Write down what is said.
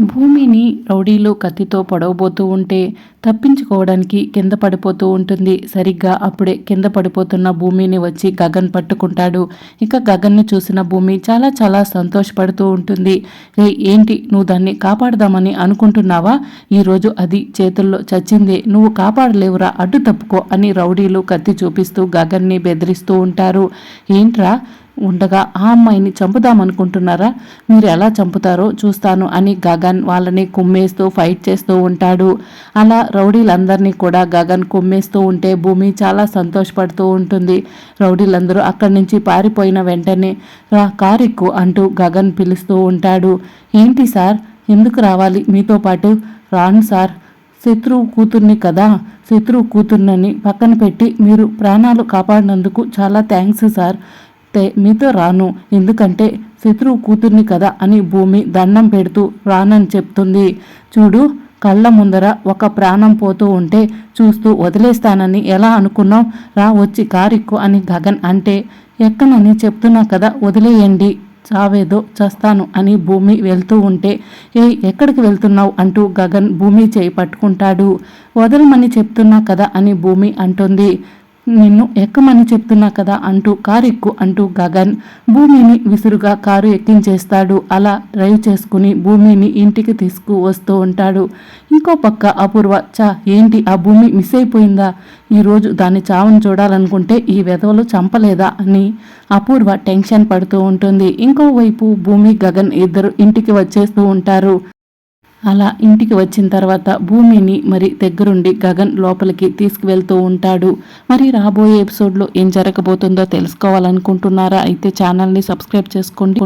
భూమిని రౌడీలు కత్తితో పొడవబోతూ ఉంటే తప్పించుకోవడానికి కింద పడిపోతూ ఉంటుంది. సరిగ్గా అప్పుడే కింద పడిపోతున్న భూమిని వచ్చి గగన్ పట్టుకుంటాడు. ఇక గగన్ను చూసిన భూమి చాలా చాలా సంతోషపడుతూ ఉంటుంది. రే ఏంటి? నువ్వు దాన్ని కాపాడదామని అనుకుంటున్నావా? ఈరోజు అది చేతుల్లో చచ్చిందే. నువ్వు కాపాడలేవురా అడ్డు తప్పుకో అని రౌడీలు కత్తి చూపిస్తూ గగన్ని బెదిరిస్తూ ఉంటారు. ఏంట్రా? ఉండగా ఆ అమ్మాయిని చంపుదామనుకుంటున్నారా? మీరు ఎలా చంపుతారో చూస్తాను అని గగన్ వాళ్ళని కుమ్మేస్తూ ఫైట్ చేస్తూ ఉంటాడు. అలా రౌడీలందరినీ కూడా గగన్ కుమ్మేస్తూ ఉంటే భూమి చాలా సంతోషపడుతూ ఉంటుంది. రౌడీలందరూ అక్కడి నుంచి పారిపోయిన వెంటనే రా కారిక్కు అంటూ గగన్ పిలుస్తూ ఉంటాడు. ఏంటి సార్? ఎందుకు రావాలి మీతో పాటు? రాను సార్. శత్రువు కూతుర్ని కదా. శత్రువు కూతుర్నని పక్కన పెట్టి మీరు ప్రాణాలు కాపాడినందుకు చాలా థ్యాంక్స్ సార్. వస్తే మీతో రాను. ఎందుకంటే శత్రువు కూతుర్ని కదా అని భూమి దండం పెడుతూ రానని చెప్తుంది. చూడు కళ్ళ ముందర ఒక ప్రాణం పోతూ ఉంటే చూస్తూ వదిలేస్తానని ఎలా అనుకున్నావు? రా వచ్చి కారిక్కు అని గగన్ అంటే ఎక్కనని చెప్తున్నా కదా వదిలేయండి. చావేదో చస్తాను అని భూమి వెళ్తూ ఉంటే ఏ ఎక్కడికి వెళ్తున్నావు అంటూ గగన్ భూమి చేయి పట్టుకుంటాడు. వదలమని చెప్తున్నా కదా అని భూమి అంటుంది. నిన్ను ఎక్కమని చెప్తున్నా కదా అంటూ కారు ఎక్కు అంటూ గగన్ భూమిని విసురుగా కారు ఎక్కించేస్తాడు. అలా డ్రైవ్ చేసుకుని భూమిని ఇంటికి తీసుకు వస్తూ ఉంటాడు. ఇంకో పక్క అపూర్వ చా ఏంటి? ఆ భూమి మిస్ అయిపోయిందా? ఈరోజు దాన్ని చావని చూడాలనుకుంటే ఈ వెధవలు చంపలేదా? అని అపూర్వ టెన్షన్ పడుతూ ఉంటుంది. ఇంకోవైపు భూమి గగన్ ఇద్దరు ఇంటికి వచ్చేస్తూ ఉంటారు. అలా ఇంటికి వచ్చిన తర్వాత భూమిని మరి దగ్గరుండి గగన్ లోపలికి తీసుకువెళ్తూ ఉంటాడు. మరి రాబోయే ఎపిసోడ్లో ఏం జరగబోతుందో తెలుసుకోవాలనుకుంటున్నారా? అయితే ఛానల్ని సబ్స్క్రైబ్ చేసుకోండి.